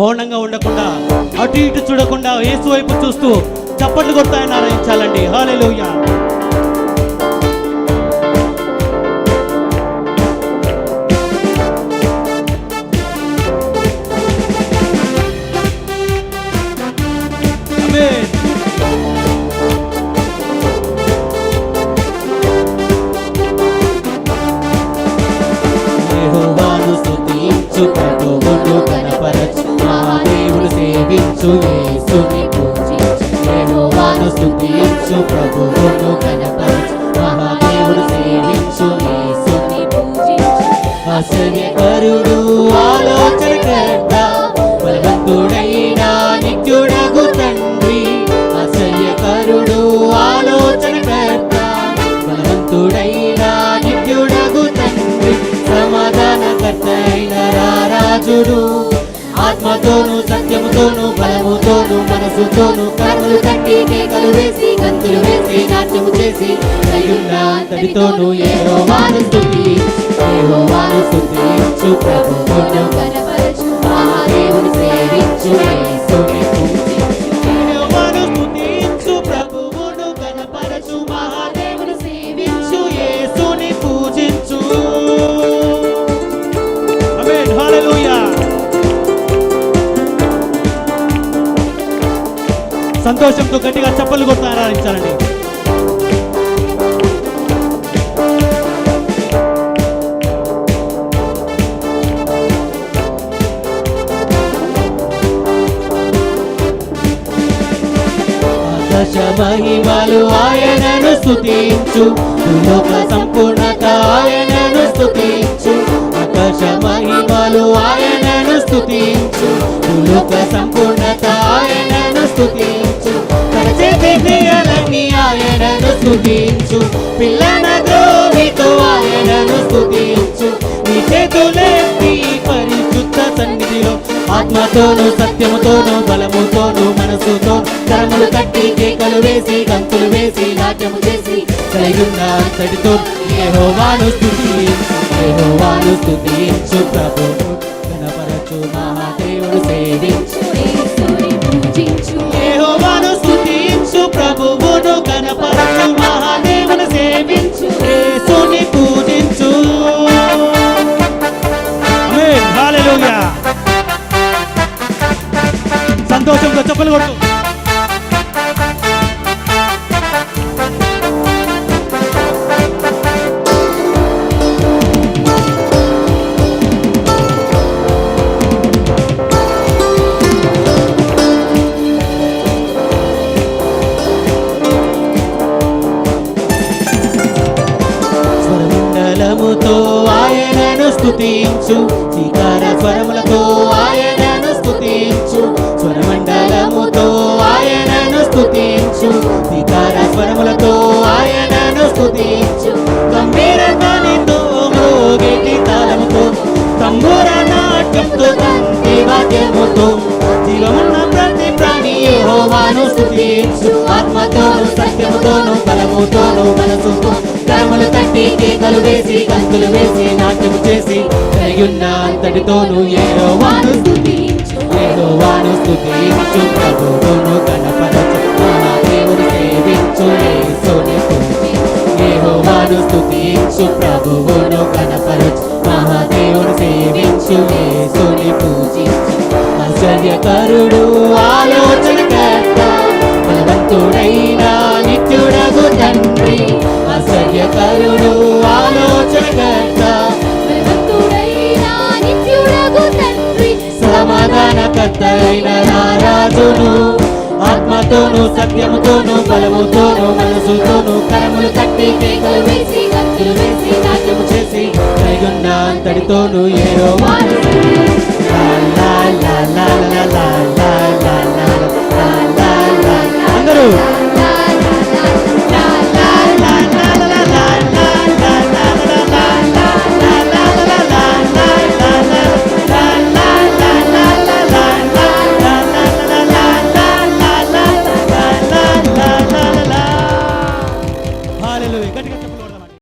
మౌనంగా ఉండకుండా అటు ఇటు చూడకుండా ఏసు వైపు చూస్తూ చప్పట్లు కొడతాయని ఆయన ఆరాధించాలండి హాలెలూయా సేవించు యేసుని పూజించు యెహోవాను స్తుతించు ప్రభువును కనపరచు మహాదేవుడు సేవించు యేసుని ఆశ్చర్యకరుడు ఆలోచనకర్త బలవంతుడైన నిత్యుడగు తండ్రి. ఆశ్చర్యకరుడు ఆలోచనకర్త బలవంతుడైన నిత్యుడగు తండ్రి. సమాధానకర్త అయిన రారాజుడు ఆత్మతోను సత్యముతోను బలముతోను మనసుతోను కర్మలు తట్టి కేకలు వేసి గంతులు వేసి నాట్యము చేసి అయ్యున్న అంతటితోను ఏదో వారు స్థుతి ఏదో వారు స్థుతి ప్రభువును పుణ్యం సంతోషంతో గట్టిగా చప్పలు కొడుతూ ఆరాధించాలండి. మహిమలు ఆయనను స్థుతించు లోక సంపూర్ణత ఆయనను స్థుతించు ఆకాశ మహిమలు ఆయనను స్థుతించు లోక సంపూర్ణత ఆయనను స్తుతించు పిల్లన ద్రోహితో ఆయనను స్తుతించు నీ చేతులెత్తి పరిశుద్ధ సన్నిధిలో. ఆత్మతోను సత్యముతోను బలముతోను మనసుతో కరములు కట్టి కేకలు వేసి గంతులు వేసి నాట్యము చేసి కలిగున్న అంతటితో యెహోవాను స్తుతించు యెహోవాను స్తుతించు ప్రభువు కనపరచు మహాదేవుడు సేవించు. ప్రభువును కనపరచు. చప్పలు కొట్టు. స్వరమండలముతో ఆయనను స్తుతించు. శ్రీకార స్వరములతో ఆయనను స్తుతించు. స్తుతించు స్వరములతో ఆయనను స్థుతించు గంభీర ధ్వనితో మృగేటి తాళముతో తంబూర నాట్యంతో తంతి వాద్యముతో. జీవమున్న ప్రతి ప్రాణి యెహోవాను స్థుతించు ఆత్మతోను సత్యముతోను బలముతోను మనసుతో. కర్మలు తట్టి కేకలు వేసి కంతులు వేసి నాట్యము చేసి కలిగిన్న అంతటితోను యెహోవాను స్తుతించు. యెహోవాను స్థుతించు ప్రభువును కనపరచు స్తుతించు ప్రభువును కనపరచు మహాదేవుని సేవించు యేసుని పూజించు ఆశ్చర్యకరుడు ఆలోచనకర్త బలవంతుడైన నిత్యుడగు తండ్రి ఆశ్చర్యకరుడు ఆత్మతోను సత్యముతోను బలముతోను మనసుతోను కరములు కట్టి కేకలు వేసి గంతులు వేసి నాట్యము చేసి కలిగున్న అంతటితోను ఏరో అందరూ